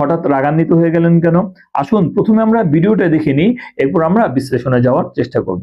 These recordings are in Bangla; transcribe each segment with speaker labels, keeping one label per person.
Speaker 1: হঠাৎ রাগান্বিত হয়ে গেলেন কেন? আসুন, প্রথমে আমরা ভিডিওটা দেখে নিই, এরপর আমরা বিশ্লেষণে যাওয়ার চেষ্টা করব।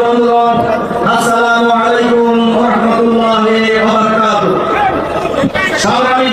Speaker 2: সংগ্রামী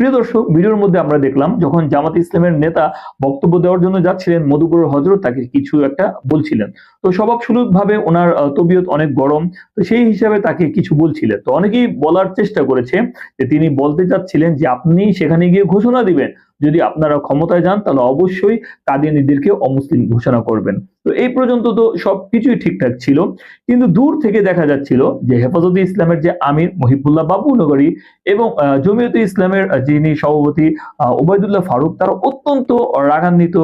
Speaker 1: প্রিয় দর্শক, ভিডিওর মধ্যে আমরা দেখলাম যখন জামাত ইসলামের নেতা বক্তব্য দেওয়ার জন্য যাচ্ছিলেন মধুকর হজরত তাকে কিছু একটা বলছিলেন। তো স্বভাব ভাবে ওনার তবিয়ত অনেক গরম, তো সেই হিসাবে তাকে কিছু বলছিলেন। তো অনেকেই বলার চেষ্টা করেছে যে তিনি বলতে চাচ্ছিলেন যে আপনি সেখানে গিয়ে ঘোষণা দিবেন। যদি আপনারা ক্ষমতায় যান, তাহলে অবশ্যই কাদিয়ানিদেরকে অমুসলিম ঘোষণা করবেন। তো এই পর্যন্ত তো সবকিছুই ঠিকঠাক ছিল। কিন্তু দূর থেকে দেখা যাচ্ছিল যে হেফাজতে ইসলামের যে আমির মহিবুল্লাহ বাবু নগরী এবং জমিয়তে ইসলামের যিনি সভাপতি ওবায়দুল্লাহ ফারুক, তারা অত্যন্ত রাগান্বিত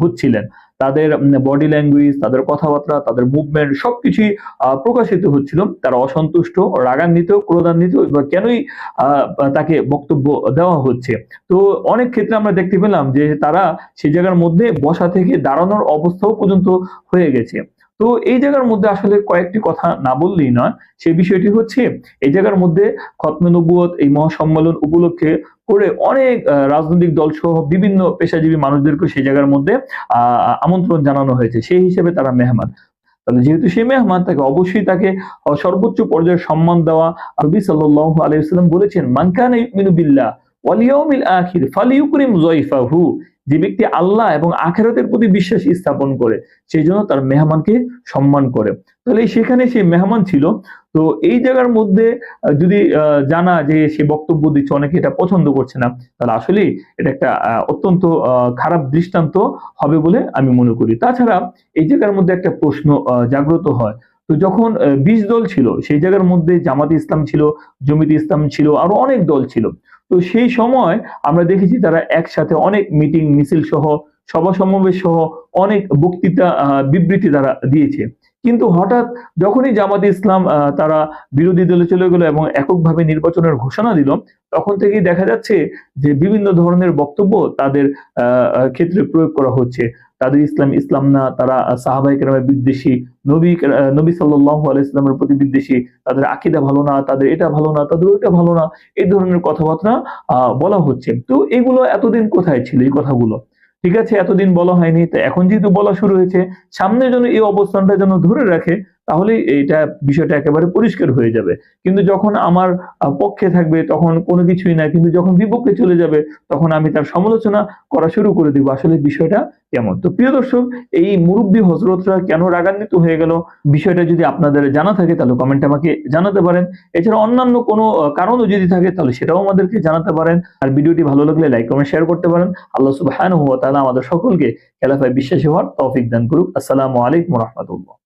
Speaker 1: হচ্ছিলেন। তাদের বডি ল্যাঙ্গুয়েজ তাদের কথাবার্তা, তাদের মুভমেন্ট সবকিছুই প্রকাশিত হচ্ছিল। তারা অসন্তুষ্ট, রাগান্বিত, ক্রোধান্বিত কেনই তাকে বক্তব্য দেওয়া হচ্ছে? তো অনেক ক্ষেত্রে আমরা দেখতে পেলাম যে তারা সেই জায়গার মধ্যে বসা থেকে দাঁড়ানোর অবস্থাও পর্যন্ত হয়ে গেছে। তো এই জায়গার মধ্যে আসলে কয়েকটি কথা না বললেই নয়। সেই বিষয়টি হচ্ছে, এই জায়গার মধ্যে খতমে নবুয়ত এই মহাসম্মেলন উপলক্ষে করে অনেক রাজনৈতিক দল সহ বিভিন্ন পেশাজীবী মানুষদেরকে সেই জায়গার মধ্যে আমন্ত্রণ জানানো হয়েছে। সেই হিসেবে তারা মেহমান। তাহলে যেহেতু সে মেহমান, তাকে অবশ্যই তাকে সর্বোচ্চ পর্যায়ে সম্মান দেওয়া নবী সাল্লাল্লাহু আলাইহি ওয়াসাল্লাম বলেছেন, মান কানা ইউমিনু বিল্লাহ, ওয়াল আখির যে ব্যক্তি আল্লাহ এবং আখেরাতের প্রতি বিশ্বাস স্থাপন করে সেই জন্য তার মেহমানকে সম্মান করে। তাহলে সেখানে সে মেহমান ছিল। তো এই জায়গার মধ্যে যদি জানা যে সে বক্তব্য দিচ্ছে, অনেকে এটা পছন্দ করছে না, তাহলে আসলে এটা একটা অত্যন্ত খারাপ দৃষ্টান্ত হবে বলে আমি মনে করি। তাছাড়া এই জায়গার মধ্যে একটা প্রশ্ন জাগ্রত হয়। তো যখন বিশ দল ছিল, সেই জায়গার মধ্যে জামাত ইসলাম ছিল জমিতে ইসলাম ছিল, আরও অনেক দল ছিল। তো সেই সময় আমরা দেখেছি তারা একসাথে অনেক মিটিং, মিছিল সহ, সভা সমাবেশ সহ অনেক বক্তৃতা বিবৃতি তারা দিয়েছে। কিন্তু হঠাৎ যখনই জামাত ইসলাম তারা বিরোধী দলে চলে গেল এবং এককভাবে নির্বাচনের ঘোষণা দিল, তখন থেকেই দেখা যাচ্ছে যে বিভিন্ন ধরনের বক্তব্য তাদের ক্ষেত্রে প্রয়োগ করা হচ্ছে। তাদের ইসলাম ইসলাম না, তারা সাহাবাই কেরামের বিদ্বেষী। নবী নবী আলাইহি ইসলামের প্রতি বিদ্বেষী। তাদের আকিদা ভালো না, তাদের এটা ভালো না, তাদের ওইটা ভালো না, এই ধরনের কথাবার্তা বলা হচ্ছে। তো এগুলো এতদিন কোথায় ছিল এই কথাগুলো? ঠিক আছে, এতদিন বলা হয়নি। তো এখন যেহেতু বলা শুরু হয়েছে, সামনে যেন এই অবস্থানটা যেন ধরে রাখে তাহলে এটা বিষয়টা একেবারে পরিষ্কার হয়ে যাবে। কিন্তু যখন আমার পক্ষে থাকবে, তখন কোনো কিছুই না, কিন্তু যখন বিপক্ষে চলে যাবে, তখন আমি তার সমালোচনা করা শুরু করে দিব। আসলে বিষয়টা কেমন? তো প্রিয় দর্শক, এই মুরব্বী হজরতরা কেন রাগান্বিত হয়ে গেল? বিষয়টা যদি আপনাদের জানা থাকে, তাহলে কমেন্ট আমাকে জানাতে পারেন। এছাড়া অন্যান্য কোনো কারণও যদি থাকে, তাহলে সেটাও আমাদেরকে জানাতে পারেন। আর ভিডিওটি ভালো লাগলে লাইক কমেন্ট শেয়ার করতে পারেন। আল্লাহ তাআলা আমাদের সকলকে খেলাফায় বিশ্বাসী হওয়ার তৌফিক দান করুক। আসসালামু আলাইকুম রহমতুল্লাহ।